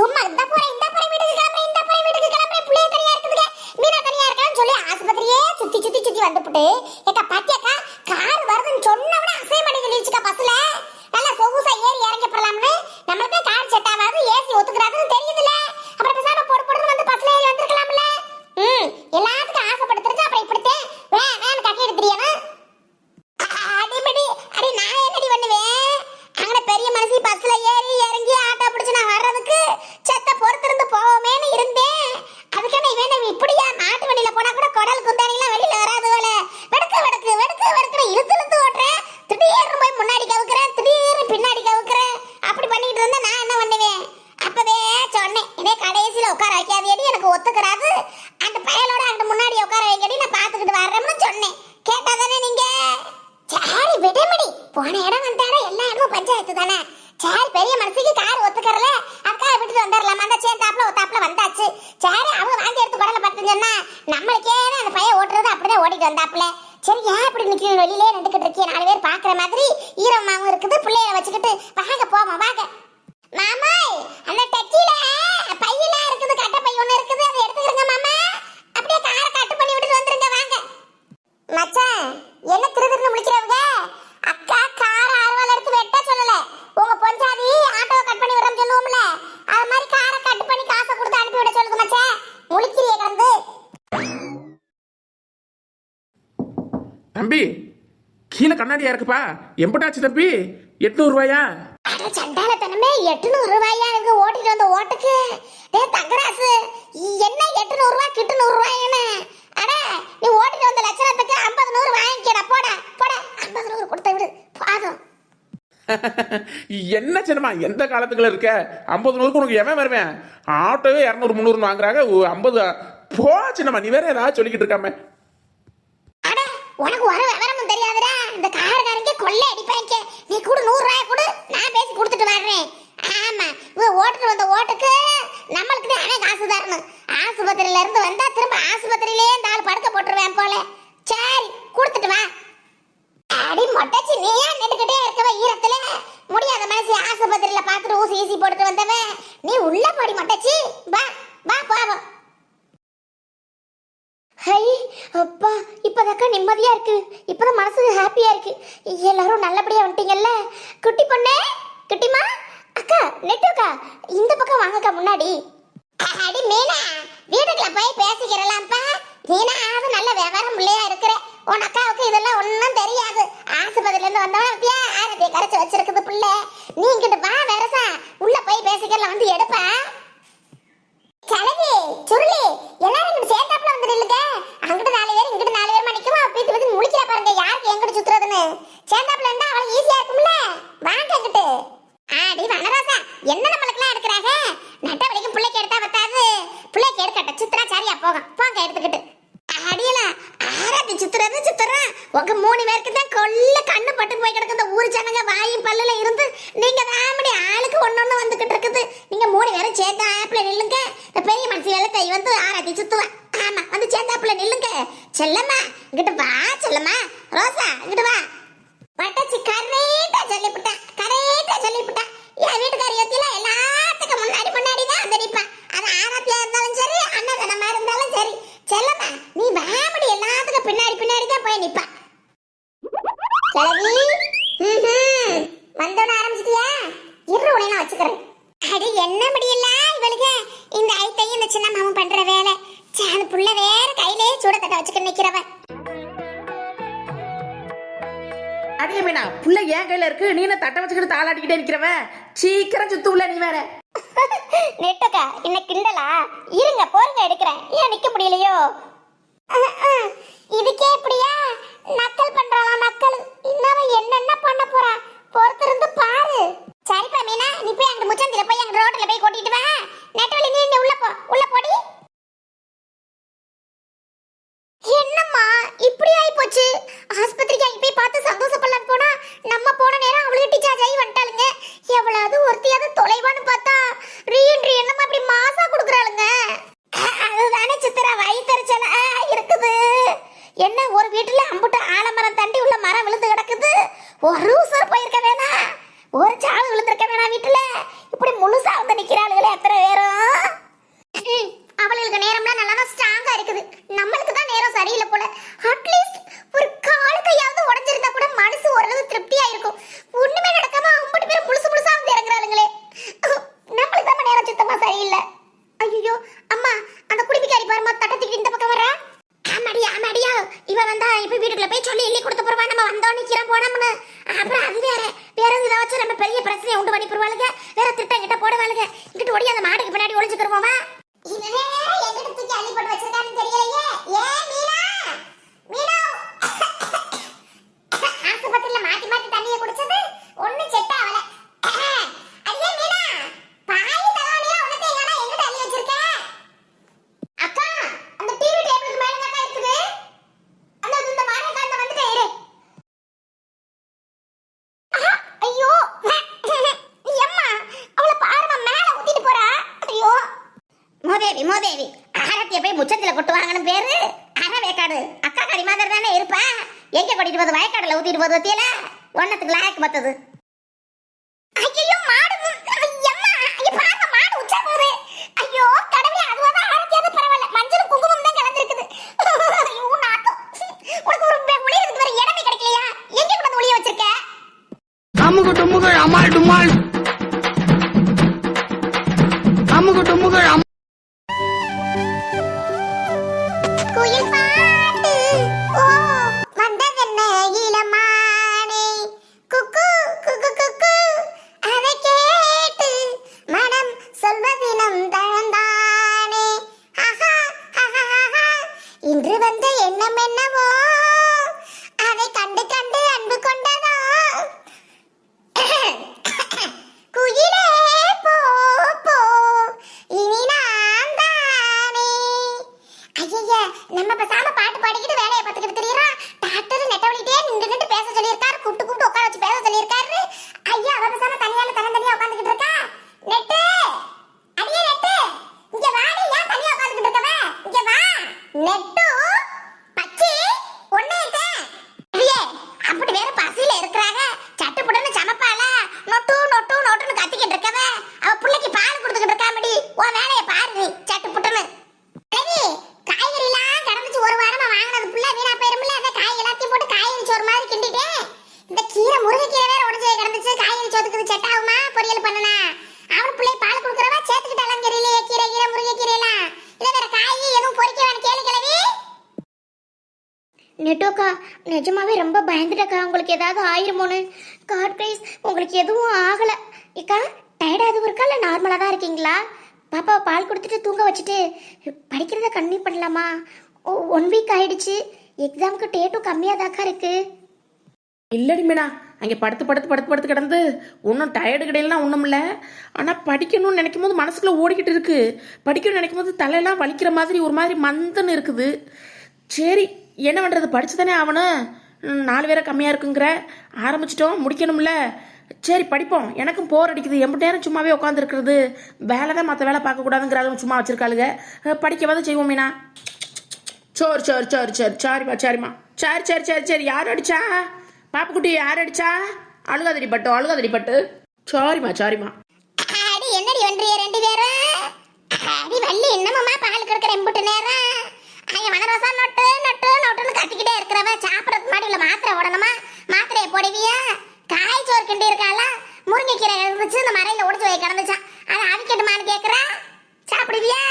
சும்மா இந்த போறேன் இந்த போறேன் வீட்டுக்கு கிளம்புறேன் இந்த போறேன் வீட்டுக்கு கிளம்புறேன். புள்ளைய தனியா இருக்குதுங்க மீனா தனியா இருக்கான்னு சொல்லி ஆஸ்பத்திரியே சுத்தி சுத்தி சுத்தி வந்துப்புட்டு ஏக்கா பாத்தியாக்கா கார் வருதுன்னு சொன்னவன அசைய மாட்டேங்குதுச்சுக்கா பஸ்ல நல்லா சொகுசா ஏறி இறங்கி போடலாம்னு நம்மளுக்கு கார் செட் ஆகாது ஏசி ஒத்துக்கிறாதுன்னு தெரியுதுல்ல அப்புறம் பேசாம போடு போடுன்னு வந்து பஸ்ல ஏறி வந்திருக்கலாம்ல ம் எல்லாத்துக்கும் ஆசைப்படுத்துறது அப்புறம் இப்படித்தான் வே வேன் கட்டி எடுத்துறியவன் அடிபடி அடி நான் என்னடி பண்ணுவேன் அங்க பெரிய மனசு பஸ்ல ஏறி இறங்கி ஆட்டோ பிடிச்சு நான் வர்றதுக்கு செத்த பொறுத்திருந்து போவோமேன்னு இருந்தேன் அதுக்கான இவன் இப்படியா மாட்டு வண்டியில போனா கூட குடல் குந்தானிலாம் வெளியில வராது போல வெடுக்கு வெடுக்கு வெடுக்கு வெடுக்கு இழுத்து இழுத்து ஓட்டுறேன் திடீர்னு போய் முன்னாடி கவுக்குறேன் திடீர்னு பின்னாடி கவுக்குறேன் அப்படி பண்ணிட்டு இருந்தா நான் என்ன பண்ணுவேன் அப்பவே சொன்னேன் இதே கடைசியில உட்கார வைக்காதேடி எனக்கு ஒத்துக்கிறாது அந்த பயலோட அந்த முன்னாடி உட்கார வைக்கடி நான் பாத்துக்கிட்டு வர்றேன்னு சொன்னேன் கேட்டாதானே நீங்க சரி விடுமடி போன இடம் வந்தாரா எல்லா இடமும் பஞ்சாயத்து தானே? சரி பெரிய மனசுக்கு கார் ஒத்துக்கறல. அதுக்காக விட்டுட்டு வந்துடலாமா அந்த சேர்ந்தாப்புல ஒத்தாப்புல வந்தாச்சு. சரி அவங்க வாங்கி எடுத்து குடல பட்டுன்னு சொன்னா நம்மளுக்கே அந்த பையன் ஓட்டுறது அப்படிதான் ஓடிட்டு வந்தாப்புல. சரி ஏன் இப்படி நிற்கணும் வெளியிலே நின்றுக்கிட்டு இருக்கீங்க? நாலு பேர் பாக்குற மாதிரி ஈரமாவும் இருக்குது. பிள்ளைய வச்சுக்கிட்டு வாங்க போவோம் வாங்க. மாமாய் அந்த டெக்கில பையெல்லாம் இருக்குது கட்ட பை ஒன்று இருக்குது. அதை எடுத்துக்கிறங்க மாமா. அப்படியே காரை கட்டு பண்ணி விட்டுட்டு வந்துருங்க வாங்க. மச்சான் என்ன திருதிருன்னு முடிக்கிறவங்க அக்கா கார அருவாள் எடுத்து வெட்ட சொல்லல உங்க பொஞ்சாதி ஆட்டோவை கட் பண்ணி விடுறோம் சொல்லுவோம்ல அது மாதிரி காரை கட் பண்ணி காசை கொடுத்து அனுப்பி விட சொல்லுங்க மச்சான் முழிக்கிறிய கிடந்து தம்பி கீழே கண்ணாடியா இருக்குப்பா எம்பட்டாச்சு தம்பி எட்நூறு ரூபாயா சண்டாலத்தனமே எட்டுநூறு ரூபாயா இங்க ஓட்டிட்டு வந்த ஓட்டுக்கு. டே தங்கராசு என்ன எட்டுநூறு ரூபாய் அட நீ ஓட்டிட்டு வந்த லட்சணத்துக்கு ஐம்பது நூறு வாங்கிக்கடா போடா போடா. ஐம்பது நூறு கொடுத்த விடு போதும். என்ன சின்னமா எந்த காலத்துக்குள்ள இருக்க? ஐம்பது நூறுக்கு உனக்கு எவன் வருவேன்? ஆட்டோவே இரநூறு முந்நூறு வாங்குறாங்க. ஐம்பது போ சின்னம்மா நீ வேற ஏதாவது சொல்லிக்கிட்டு இருக்காம அட உனக்கு ஒரு விவரமும் தெரியாதுடா இந்த காரக்காரங்க கொள்ளை அடிப்பாங்க நீ கூட நூறு ரூபாய் கொடு நான் பேசி கொடுத்துட்டு வர்றேன் ஆமா இவன் ஓட்டுட்டு வந்த ஓட்டுக்கு ஆசுதாரணம். ஆஸ்பத்திரியில இருந்து வந்தா திரும்ப ஆஸ்பத்திரியிலே இந்த ஆள் படுக்க போட்டுருவேன் போல. சரி கொடுத்துட்டு வா. அடி மொட்டச்சி நீ ஏன் நின்றுக்கிட்டே இருக்கவ ஈரத்துல? முடியாத மனசு ஆஸ்பத்திரியில பார்த்துட்டு ஊசி ஈசி போட்டுட்டு வந்தவன் நீ உள்ள போடி மொட்டச்சி. வா வா போவோம். ஹை அப்பா இப்போதாக்கா நிம்மதியா இருக்கு. இப்போதான் மனசுக்கு ஹாப்பியா இருக்கு. எல்லாரும் நல்லபடியா வந்துட்டீங்கல்ல? குட்டி பொண்ணே குட்டிமா அக்கா நெட்டுக்கா இந்த பக்கம் வாங்கக்கா முன்னாடி. அடி மீனா வீட்டுக்குள்ள போய் பேசிக்கிறலாம்ப்பா. மீனா அது நல்ல விவரம் பிள்ளையா இருக்கிற. உன் அக்காவுக்கு இதெல்லாம் ஒன்றும் தெரியாது. ஆஸ்பத்திரில இருந்து வந்தவன வித்தியா ஆரத்தியை கரைச்சு வச்சிருக்குது பிள்ளை. நீ இங்கிட்டு வா வெரசா. உள்ள போய் பேசிக்கலாம் வந்து எடுப்பா. கிளவி சுருளி எல்லாரும் இங்கிட்டு சேர்ந்தாப்புல வந்து நில்லுங்க. அங்கிட்டு நாலு பேர் இங்கிட்டு நாலு பேர் மணிக்குமா பீத்து பீத்து முடிக்கிற பாருங்க யாருக்கு எங்கிட்டு சுத்துறதுன்னு. சேர்ந்தாப்புல இருந்தா அவளுக்கு ஈஸியா இருக்கும்ல. வாங்க எங்கிட்டு ஆடி வனராசா என்ன நம்மளுக்குலாம் எடுக்கிறாங்க நட்ட வரைக்கும் பிள்ளைக்கு எடுத்தா பத்தாது. பிள்ளைக்கு எடுக்கட்ட சித்ரா சரியா போகும் போங்க எடுத்துக்கிட்டு. அடியலாம் ஆராத்தி சித்திரது சித்துறா. உங்க மூணு பேருக்கு தான் கொல்ல கண்ணு பட்டு போய் கிடக்கு. இந்த ஊர் ஜனங்க வாயும் பல்லுல இருந்து நீங்க தாமடி ஆளுக்கு ஒன்னொன்னு வந்துகிட்டு இருக்குது. நீங்க மூணு பேரும் சேர்ந்து ஆப்பிள நில்லுங்க. இந்த பெரிய மனசு வேலை வந்து ஆராத்தி சுத்துவா. ஆமா வந்து சேர்ந்தாப்புல நில்லுங்க. செல்லம்மா இங்கிட்டு வா செல்லம்மா. ரோசா இங்கிட்டு வா. பட்டச்சி கரெக்டா சொல்லிவிட்டேன் கரெக்டா சொல்லிவிட்டா என் வீட்டுக்காரி எத்தில எல்லாத்துக்கும் முன்னாடி முன்னாடி தான் வந்து நிப்பா அது ஆராத்தியா இருந்தாலும் சரி அன்னதானமா இருந்தாலும் சரி செல்லம்மா நீ வாமடி எல்லாத்துக்கும் பின்னாடி பின்னாடி தான் போய் நிப்பா கிளவி ம்ஹும். வந்தோட ஆரம்பிச்சிட்டியா இரு உடனே நான் வச்சுக்கிறேன் அடி என்ன முடியல இவளுக்கு இந்த ஐட்டையும் இந்த சின்ன மாமன் பண்ற வேலை சே, அந்த புள்ள வேற கையிலே சூட தட்ட வச்சுக்க நிக்கிறவ அடியே மீனா புள்ள என் கையில இருக்கு நீ என்ன தட்டை வச்சுக்கிட்டு தாளாட்டிக்கிட்டே இருக்கிறவன் சீக்கிரம் சுத்து உள்ள நீ வேற. நெட்டக்கா என்ன கிண்டலா? இருங்க போருங்க எடுக்கிறேன். ஏன் நிக்க முடியலையோ? இதுக்கே இப்படியா? நக்கல் பண்றாளா நக்கல். இன்னவ என்னென்ன பண்ண போறா? பொறுத்திருந்து பாரு சரிப்பா மீனா நீ போய் அங்க முச்சந்தில போய் அங்க ரோட்ல போய் கொட்டிட்டு வா நெட்டவழி நீ இங்க உள்ள போ உள்ள போடி என்னம்மா இப்படி ஆயி போச்சு ஆஸ்பத்திரிக்கு அங்க போய் பார்த்து சந்தோஷப்படலாம் போனா நம்ம போன நேரம் அவளுக்கு டிச்சார்ஜ் ஆகி வந்துட்டாளுங்க எவ்வளவு ஒருத்தியாவது தொலைவான்னு பார்த்தா ரீஎன்ட்ரி என்னமா இப்படி மாசா கொடுக்குறாளுங்க அ- அதுதானே சித்திரா வயிற்றுச்சலா இருக்குது என்ன ஒரு வீட்டுல அம்புட்டு ஆலமரம் தண்டி உள்ள மரம் விழுந்து கிடக்குது ஒரு உசர் போயிருக்க வேணாம் ஒரு சாவு விழுந்திருக்க வேணாம் வீட்டுல. இப்படி முழுசா வந்து நிக்கிறாளுகளே எத்தனை பேரும்? அவளுக்கு நேரம்லாம் நல்லா தான் ஸ்ட்ராங்கா இருக்குது. நம்மளுக்கு தான் நேரம் சரியில்லை போல. அட்லீஸ்ட் ஒரு கால் கையாவது உடஞ்சிருந்தா கூட மனசு ஓரளவு திருப்தியா இருக்கும் ஒண்ணுமே நடக்காம அம்பட்டு பேர் முழுசு முழுசா வந்து இறங்குறாளுங்களே. நம்மளுக்கு தான் நேரம் சுத்தமா சரியில்லை. ஐயோ அம்மா அந்த குடிமிக்காரி பாருமா தட்டத்துக்கு இந்த பக்கம் வரா ஆமாடியா ஆமாடியா இவ வந்தா இப்ப வீட்டுக்குள்ள போய் சொல்லி எள்ளி கொடுத்து போறவா நம்ம வந்தோம் நிக்கிறோம் போனோம்னு. அப்புறம் அது வேற. வேற இதை வச்சு நம்ம பெரிய பிரச்சனையை உண்டு பண்ணி போடுவாளுங்க. வேற திட்டம் கிட்ட போடுவாளுங்க. இங்கிட்டு ஓடி அந்த மாட்டுக்கு பின்னாடி ஒளிஞ்சுக்கிறோமா இவன் வேற எங்கிட்ட ஆஸ்பத்திரியில மாத்தி மாத்தி தண்ணிய குடிச்சது? ஒண்ணு செட் ஆகல அடியே மீனா பாய் தலவாணியா உனக்கு எங்கடா எங்கிட்ட அள்ளி வச்சிருக்க அக்கா அந்த டிவி டேபிளுக்கு மேல தான் இருக்குது அந்த இந்த மாதிரி காந்த வந்துட்டே இரு ஆஹா, ஐயோ எம்மா அவளை பாருமா மேல ஊத்திட்டு போறா ஐயோ மோதேவி மோதேவி ஆரத்திய போய் முச்சத்துல கொட்டுவாங்கன்னு பேரு அற வேக்காடு அக்கா கறி மாதிரி தானே இருப்பா எங்க கொட்டிட்டு கூட்டிட்டு வயக்காடுல ஊத்திட்டு ஒன்னத்துக்கு லாயக்கு பத்தது. கீரை முருங்கைக்கீரை வேற உடஞ்சு கிடந்துச்சு. காய்கறி சோத்துக்கு செட் ஆகுமா பொரியல் பண்ணனா? அவன் பிள்ளை பால் கொடுக்குறவா? சேர்த்துக்கிட்டாலும் தெரியலையே. கீரை கீரை முருங்கைக்கீரை எல்லாம் இல்லை வேற காய் எதுவும் பொறிக்க வேணும். கேளு கிளவி நெட்டோக்கா நிஜமாவே ரொம்ப பயந்துட்டக்கா. உங்களுக்கு ஏதாவது ஆயிருமோன்னு. காட் ப்ரைஸ் உங்களுக்கு எதுவும் ஆகலை. இக்கா டயர்டாக எதுவும் இருக்கா இல்லை நார்மலாக தான் இருக்கீங்களா? பாப்பாவை பால் கொடுத்துட்டு தூங்க வச்சுட்டு படிக்கிறத கன்டினியூ பண்ணலாமா? ஓ ஒன் வீக் ஆயிடுச்சு. எக்ஸாமுக்கு டேட்டும் கம்மியாக தாக்கா இருக்குது இல்லடி மீனா அங்கே படுத்து படுத்து படுத்து படுத்து கிடந்து ஒன்றும் டயர்டு கிடையலாம் ஒன்றும் இல்லை. ஆனால் படிக்கணும்னு நினைக்கும் போது மனசுக்குள்ள ஓடிக்கிட்டு இருக்கு. படிக்கணும்னு நினைக்கும் போது தலையெல்லாம் வலிக்கிற மாதிரி ஒரு மாதிரி மந்தன்னு இருக்குது. சரி என்ன பண்ணுறது படிச்சு தானே ஆகணும் நாலு பேரை கம்மியாக இருக்குங்கிற. ஆரம்பிச்சிட்டோம் முடிக்கணும்ல. சரி படிப்போம். எனக்கும் போர் அடிக்குது. எம்பிட்டு நேரம் சும்மாவே உட்காந்துருக்கிறது வேலை தான் மற்ற வேலை பார்க்கக்கூடாதுங்கிறதும் சும்மா வச்சிருக்காளுங்க. அஹ், படிக்கவாது செய்வோம் மீனா. சரி சரி சரி சரி சரிம்மா சரிம்மா. சரி சரி சரி சரி. யார் அடிச்சா? பாப்புக்குட்டி யார் அடிச்சா அழுகாதடி பட்டு அழுகாதடி பட்டு. சரிம்மா சரிம்மா. அடி என்னடி பண்றீங்க ரெண்டு பேரும் அடி வள்ளி என்னமாமா பால் கிடக்குற எம்புட்டு நேரம் அங்க வனரோசா நொட்டு நொட்டு நொட்டுன்னு கத்திக்கிட்டே இருக்கிறவ சாப்பிடறதுக்கு முன்னாடி உள்ள மாத்திரை உடனமா மாத்திரையை போடுவியா? காய் சோறு கிண்டி இருக்காளா? முருங்கைக்கீரை இருந்துச்சு இந்த மரையில ஒடிச்சு வை கிடந்துச்சான் அதை அவிக்கட்டுமான்னு கேக்குறா? சாப்பிடுவியா?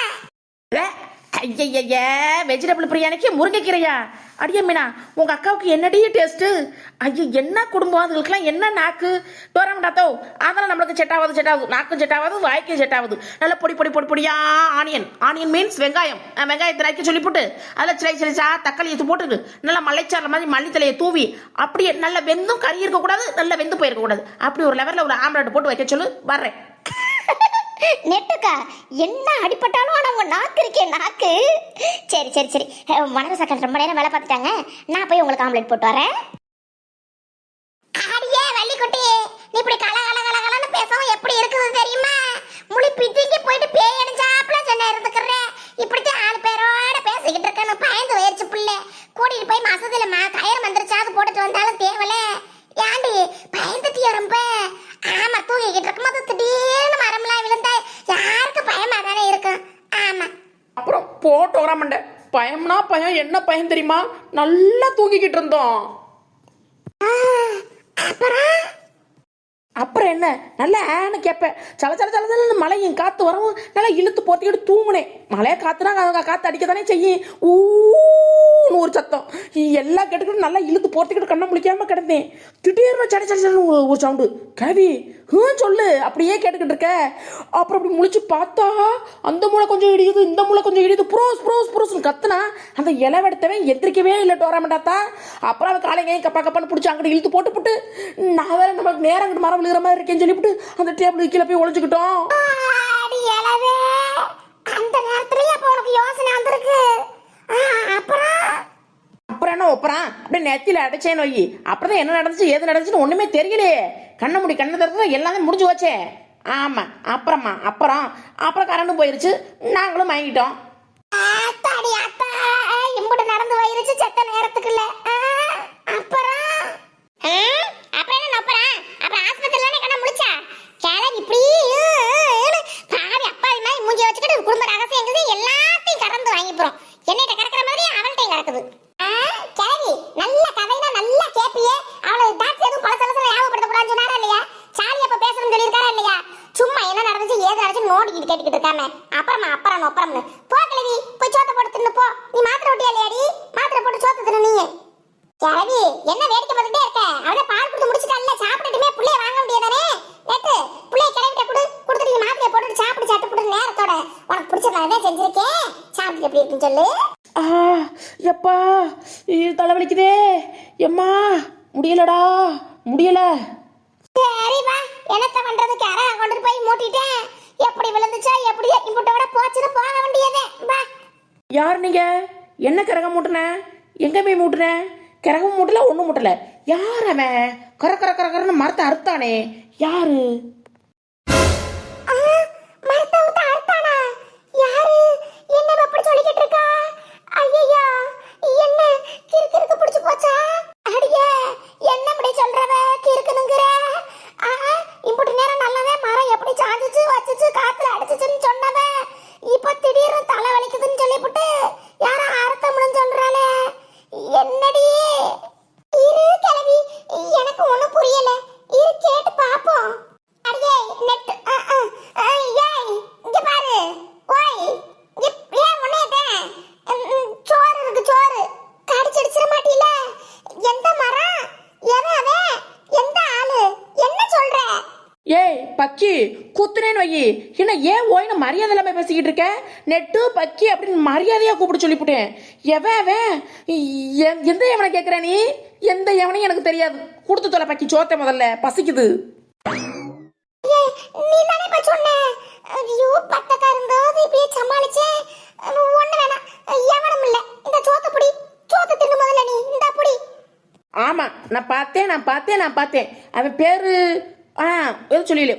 ஐயய்ய வெஜிடபிள் பிரியாணிக்கு முருங்கைக்கீரையா? அடியே மீனா உங்க அக்காவுக்கு என்னடி டேஸ்ட் ஐயோ என்ன குடும்பம் அதுகளுக்குலாம் என்ன நாக்கு டோராமடாத்தோ அதெல்லாம் நம்மளுக்கு செட் ஆகாது செட் ஆகுது. நாக்கும் செட் ஆகாது வாய்க்கும் செட் ஆகுது. நல்ல பொடி பொடி பொடி பொடியா ஆனியன் ஆனியன் மீன்ஸ் வெங்காயம். வெங்காயத்தை நறுக்கி சொல்லி போட்டு அதில் சிலை சிலைச்சா தக்காளி எடுத்து போட்டுட்டு நல்லா மல்லிச்சாரில் மாதிரி மல்லித்தலையை தூவி அப்படியே நல்ல வெந்தும் கறி இருக்கக்கூடாது நல்ல வெந்து போயிருக்கக்கூடாது. அப்படி ஒரு லெவலில் ஒரு ஆம்லெட் போட்டு வைக்க சொல்லு வர்றேன். நெட்டுக்கா என்ன அடிப்பட்டாலும் ஆனால் உங்கள் நாக்கு இருக்கே நாக்கு. சரி சரி சரி. மனரசக்கன் ரொம்ப நேரம் வேலை பார்த்துட்டாங்க. நான் போய் உங்களுக்கு ஆம்லெட் போட்டு வரேன். அடியே வள்ளிக்குட்டி. நீ இப்படி கல கல கல கலன்னு பேசவும் எப்படி இருக்குது தெரியுமா? முழி பிதிங்கி போயிட்டு பேய் அடிச்சாப்ல சொன்ன இருந்துக்கிறேன். இப்படி ஆளு பேரோட பேசிக்கிட்டு இருக்கேன்னு பயந்து போயிருச்சு புள்ள கூட்டிட்டு போய் பயம்னா பயம் என்ன பயம் தெரியுமா? நல்லா தூங்கிக்கிட்டு இருந்தோம். அப்புறம்? என்ன? நல்லா ஆன்னு கேட்பேன். சல சல சல சலன்னு மழையும் காத்து வரவும் நல்லா இழுத்து போத்திக்கிட்டு தூங்குனேன். மழையை காத்துனா காத்து அடிக்க தானே செய்யும் ஊன்னு ஒரு சத்தம் எல்லா கேட்டுக்கிட்டு நல்லா இழுத்து போத்திக்கிட்டு கண்ணை முழிக்காமல் கிடந்தேன். திடீர்னு சட சட சடன்னு ஒரு- சவுண்டு கவி ஹூ சொல்லு. அப்படியே கேட்டுக்கிட்டு இருக்க. அப்புறம் அப்படி முழிச்சு பார்த்தா அந்த மூளை கொஞ்சம் இடியுது இந்த மூளை கொஞ்சம் இடியுது. ப்ரோஸ் ப்ரோஸ் புரோஸ்னு கத்துனா அந்த இலவெடுத்தவன் எந்திரிக்கவே இல்லை டோராமண்டாத்தா அப்புறம் அவன் காலைங்க கப்பா கப்பான்னு பிடிச்சி அங்கிட்டு இழுத்து போட்டு போட்டு நான் வேற நமக்கு நேரம் அங்கிட்டு மரம் விழுகிற மாதிரி இருக்கேன்னு சொல்லிவிட்டு அந்த டேபிள் கீழே போய் ஒழிச்சுக்கிட்டோம் அந்த நேரத்துலயே அப்ப உனக்கு யோசனை வந்திருக்கு. கண்ணை ஒப்புறான். அப்படியே நெத்தியில் அடைச்சேன்னு வை அப்புறம் தான் என்ன நடந்துச்சு ஏது நடந்துச்சுன்னு ஒண்ணுமே தெரியலையே. கண்ணை முடி கண்ணை திறந்து எல்லாமே முடிஞ்சு போச்சே. ஆமா அப்புறமா அப்புறம் அப்புறம் கரண்டும் போயிருச்சு. நாங்களும் வாங்கிட்டோம் ஆத்தாடி ஆத்தா இம்புட்டு நடந்து வயிருச்சு செத்த நேரத்துக்குள்ள ஆ, அப்புறம் ஆ, அப்புறம் என்ன நொப்பறேன் அப்புறம் ஆஸ்பத்திரியில கண்ண முழிச்சா கிளவி இப்படி ஈ, ஈன்னு பாவி அப்பாவி மாதிரி மூஞ்சி வச்சுக்கிட்டு குடும்ப ரகசியம் எங்குது எல்லாத்தையும் கறந்து வாங்கிப்போம் என்னைட்ட கறக்குற மாதிரி அவள்கிட்டையும் கறக்குது ஆ, கிளவி நல்ல கதைனா நல்லா கேப்பியே அவளுக்கு டாக்டர் எதுவும் பல சலசல ஞாபகப்படுத்த கூடாதுன்னு சொன்னாரா இல்லையா சாலி அப்ப பேசணும்னு சொல்லியிருக்காரா இல்லையா சும்மா என்ன நடந்துச்சு ஏது நடந்துச்சு நோண்டிக்கிட்டு கேட்டுக்கிட்டு இருக்காம அப்புறமா அப்புறம் அப்புறம்னு போ கிழவி போய் சோத்த போட்டு தின்னு போ நீ மாத்திரை விட்டியா இல்லையாடி மாத்திரை போட்டு சோத்த தின்னு நீ கிழவி என்ன வேடிக்கை பார்த்துட்டே இருக்க அவளே பால் கொடுத்து முடிச்சிட்டால சாப்பிட்டுட்டுமே புள்ளைய வாங்க முடியாதானே நேத்து புள்ளைய கிளவிட்ட கொடு கொடுத்துட்டு நீ மாத்திரையை போட்டுட்டு சாப்பிட்டு சாப்பிட்டு போட்டு நேரத்தோட உனக்கு பிடிச்ச மாதிரி தான் செஞ்சிருக்கேன் சாப்பிட்டு எப்படி இருக்குன்னு சொல்லு ஆ எப்பா இது தலைவலிக்குதே எம்மா முடியலடா முடியல சரி வா என்னத்த பண்றது கேர கொண்டு போய் மூட்டிட்டேன் எப்படி விழுந்துச்சா எப்படி இம்புட்டோட போச்சுன்னு போக வேண்டியதே வா யார் நீங்க? என்ன கரகம் மூட்டுன? எங்க போய் மூட்டுன? கரகம் மூட்டல ஒன்றும் மூட்டல. யார் அவன்? கர கர கர கரன்னு மரத்தை அறுத்தானே. யாரு ஆ, மரத்தை விட்டு அறுத்தானா? யாரு? என்ன இவ இப்படி சொல்லிக்கிட்டு இருக்கா? ஐயையோ, என்ன கிறுக்கிறுக்கு பிடிச்சு போச்சா? அடியே, என்ன இப்படி சொல்றவ? கிறுக்குனுங்கிற? ஆ, இம்புட்டு நேரம் நல்லவே மரம் எப்படி சாஞ்சுச்சு, வச்சுச்சு, காத்துல அடிச்சுச்சுன்னு சொன்னவ, இப்ப திடீர்னு தலை வலிக்குதுன்னு சொல்லிப்புட்டு, யாரோ அறுத்தமுன்னு சொல்றாளே. என்னடி? இரு கிழவி, எனக்கு ஒண்ணும் புரியல இரு கேட்டு பாப்போம் அடியே நெட் அ, அ, அ, ஏய் இங்க பாரு ஓய் இங்க ஏன் உன்னையதே சோறு இருக்கு சோறு கடிச்சிடிச்சிட மாட்டீல எந்த மரம் எவன் அவன் எந்த ஆளு என்ன சொல்ற ஏய் பக்கி குத்துனேன்னு வை என்ன ஏன் ஓய்னு மரியாதை இல்லாம பேசிக்கிட்டு இருக்க? நெட்டு பக்கி அப்படின்னு மரியாதையா கூப்பிட சொல்லிவிட்டேன் எவன் எந்த எவனை கேட்குற நீ? எந்த எவனையும் எனக்கு தெரியாது. கொடுத்து தொலை பக்கி சோத்த முதல்ல. பசிக்குது. ஆமா நான் பார்த்தேன் நான் பார்த்தேன் நான் பார்த்தேன். அவன் பேரு ஆ எதுவும் சொல்லல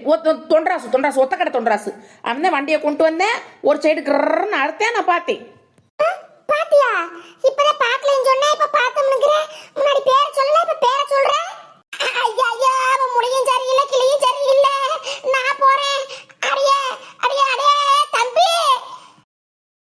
தொண்டராசு தொண்டராசு ஒத்தக்கடை தொண்டராசு அவன் வண்டியை கொண்டு வந்தேன் ஒரு சைடு கிரன்னு அடுத்தேன் நான் பார்த்தேன். பாத்தியா? இப்பதான் பாக்கலன்னு சொன்னா இப்ப பார்த்தோம்னுங்கிற முன்னாடி பேரை சொல்லல இப்ப பேரை சொல்ற ஐயா ஐயா அவன் முடியும் சரியில்லை கிளி.